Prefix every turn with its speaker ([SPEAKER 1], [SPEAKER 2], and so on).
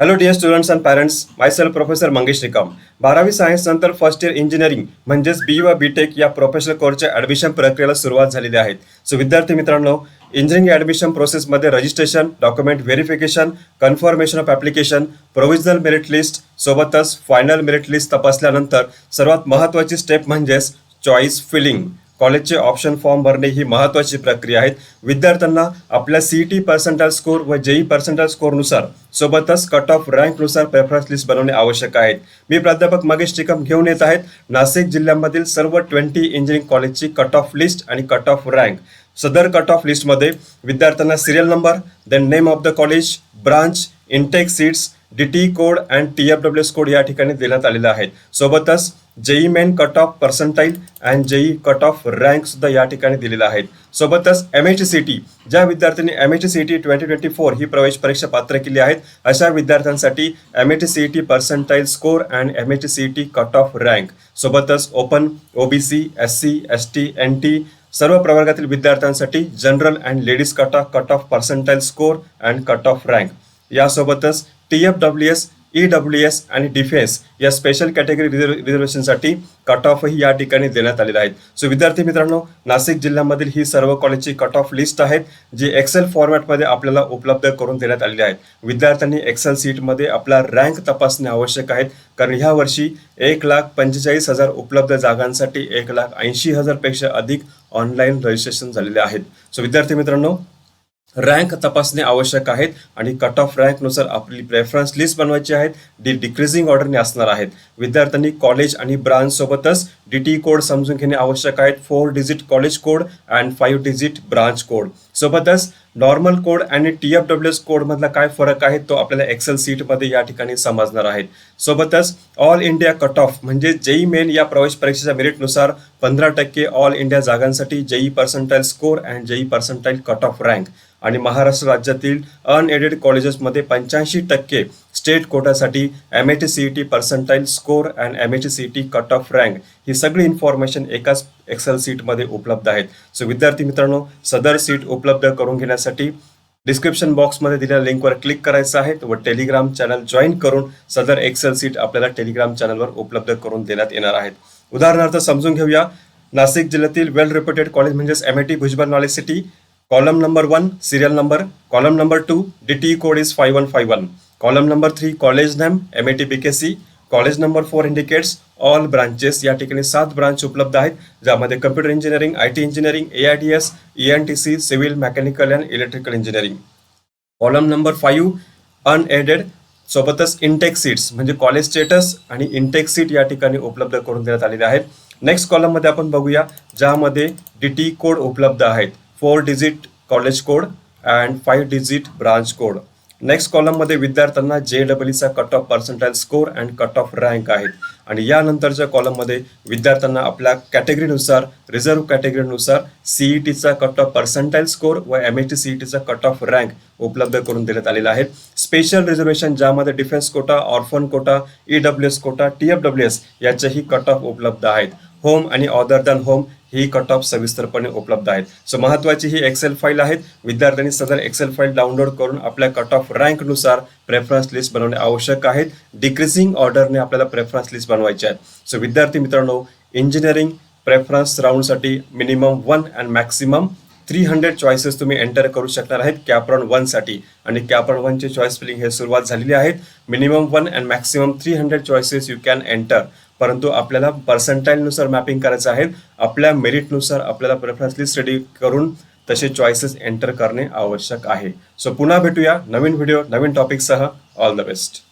[SPEAKER 1] Hello dear students and parents myself professor Mangesh Nikam बारावी science नंतर first year engineering म्हणजेच B व B tech या professional कोर्सच्या ॲडमिशन प्रक्रियेला सुरुवात झालेली आहे. सो विद्यार्थी मित्रांनो इंजिनिअरिंग ॲडमिशन प्रोसेसमध्ये registration document verification confirmation of application provisional merit list सोबतच फायनल मेरिट लिस्ट तपासल्यानंतर सर्वात महत्त्वाची स्टेप म्हणजेच चॉईस फिलिंग कॉलेजचे ऑप्शन फॉर्म भरणे ही महत्त्वाची प्रक्रिया आहे. विद्यार्थ्यांना आपल्या सी टी पर्सेंटाईल स्कोर व जेई पर्सेंटाईल स्कोरनुसार सोबतच कट ऑफ रँकनुसार प्रेफरन्स लिस्ट बनवणे आवश्यक आहे. मी प्राध्यापक मगेश टिकम घेऊन येत आहेत. नाशिक जिल्ह्यामधील सर्व ट्वेंटी इंजिनिअरिंग कॉलेजची कट ऑफ लिस्ट आणि कट ऑफ रँक सदर कट ऑफ लिस्टमध्ये विद्यार्थ्यांना serial number then name of the college branch intake seats D T code and T F W S code या ठिकाणी देण्यात आलेल्या आहेत सोबतच JEE main cut off percentile and JEE cut off rank सुद्धा या ठिकाणी दिलेला आहेत सोबतच एम एच सी टी ज्या विद्यार्थ्यांनी M H C T twenty twenty four ही प्रवेश परीक्षा पात्र केली आहेत अशा विद्यार्थ्यांसाठी M H C T percentile score and M H C T cut off rank सोबतच open OBC S C S T N T सर्व प्रवर्गातील विद्यार्थ्यांसाठी general and ladies cut off cut off percentile score and cut off rank यासोबतच T F W S E W S आणि defence या special category reserve रिझर्वेशनसाठी cut ऑफही या ठिकाणी देण्यात आलेले आहेत. सो विद्यार्थी मित्रांनो नाशिक जिल्ह्यामधील ही सर्व कॉलेजची कट ऑफ लिस्ट आहेत जी एक्सेल फॉर्मॅटमध्ये आपल्याला उपलब्ध करून देण्यात आलेली आहेत. विद्यार्थ्यांनी एक्सेल सीटमध्ये आपला रँक तपासणे आवश्यक आहेत कारण ह्या वर्षी एक लाख पंचेचाळीस हजार उपलब्ध जागांसाठी एक लाख ऐंशी हजारपेक्षा अधिक ऑनलाईन रजिस्ट्रेशन झालेले आहेत. सो विद्यार्थी मित्रांनो रँक तपासणे आवश्यक आहेत आणि कट ऑफ रँकनुसार आपली प्रेफरन्स लिस्ट बनवायची आहेत. डी डिक्रीजिंग ऑर्डरने असणार आहेत. विद्यार्थ्यांनी कॉलेज आणि ब्रांच सोबतच डी टी कोड समजून घेणे आवश्यक आहेत. Four digit college code and five digit branch code सोबतच नॉर्मल कोड आणि टी एफ डब्ल्यू एस कोडमधला काय फरक आहे तो आपल्याला एक्सेल सीटमध्ये या ठिकाणी समजणार आहे सोबतच ऑल इंडिया कट ऑफ म्हणजे जेई मेन या प्रवेश परीक्षेच्या मेरिटनुसार पंधरा टक्के ऑल इंडिया जागांसाठी JEE percentile score and JEE percentile cut off rank आणि महाराष्ट्र राज्यातील अनएडेड कॉलेजेसमध्ये पंच्याऐंशी टक्के state कोटासाठी M H C E T percentile score and M H C E T cut off rank ही सगळी इन्फॉर्मेशन एकाच एक्सेल सीटमध्ये उपलब्ध आहेत. सो विद्यार्थी मित्रांनो सदर सीट उपलब्ध करून घेण्यासाठी डिस्क्रिप्शन बॉक्समध्ये दिलेल्या लिंकवर क्लिक करायचं आहे. व टेलिग्राम चॅनल जॉईन करून सदर एक्सेल सीट आपल्याला टेलिग्राम चॅनलवर उपलब्ध करून देण्यात येणार आहेत. उदाहरणार्थ समजून घेऊया. नाशिक जिल्ह्यातील वेल रेप्युटेड कॉलेज म्हणजेच M I T Bhujbal knowledge city column number one serial number column number two D T code is five one five one column number three college name M A T B K C college number four indicates all branches या ठिकाणी सात branch उपलब्ध आहेत ज्यामध्ये computer engineering I T engineering A I D S E N T C civil mechanical and electrical engineering column number five unaided सोबतच intake seats म्हणजे college status आणि intake seat या ठिकाणी उपलब्ध करून देण्यात आलेले आहेत. नेक्स्ट कॉलममध्ये आपण बघूया ज्यामध्ये डी टी कोड उपलब्ध आहेत. Four digit college code and five digit branch code next कॉलममध्ये विद्यार्थ्यांना J डबलईचा cut off percentile score and cut off rank आहेत. आणि यानंतरच्या कॉलममध्ये विद्यार्थ्यांना आपल्या कॅटेगरीनुसार रिझर्व्ह कॅटेगरीनुसार सीई टीचा कट ऑफ पर्सेंटाईल स्कोर व एम एच सी टीचा कट ऑफ रँक उपलब्ध करून देण्यात आलेला आहे. स्पेशल रिझर्वेशन ज्यामध्ये defence quota orphan quota E W S quota T F W S याचेही कट ऑफ उपलब्ध आहेत. होम आणि ऑदर दॅन होम ही कट ऑफ सविस्तरपणे उपलब्ध आहेत. सो महत्वाची ही एक्सेल फाईल आहेत. विद्यार्थ्यांनी सदर एक्सेल फाईल डाउनलोड करून आपल्या कट ऑफ रँकनुसार प्रेफरन्स लिस्ट बनवणे आवश्यक आहेत. डिक्रीजिंग ऑर्डरने आपल्याला प्रेफरन्स लिस्ट बनवायची आहेत. सो विद्यार्थी मित्रांनो engineering preference राऊंडसाठी minimum one and maximum three hundred choices तुम्ही एंटर करू शकणार आहेत कॅप्रॉन वनसाठी आणि कॅप्रॉन वनचे चॉईस फिलिंग हे सुरुवात झालेली आहेत. Minimum one and maximum three hundred choices you can enter परंतु आपल्याला पर्सेंटाईलनुसार मॅपिंग करायचं आहे. आपल्या मेरिटनुसार आपल्याला प्रेफरन्स लिस्ट रेडी करून तसे चॉईसेस एंटर करणे आवश्यक आहे. सो पुन्हा भेटूया नवीन व्हिडिओ नवीन टॉपिकसह ऑल द बेस्ट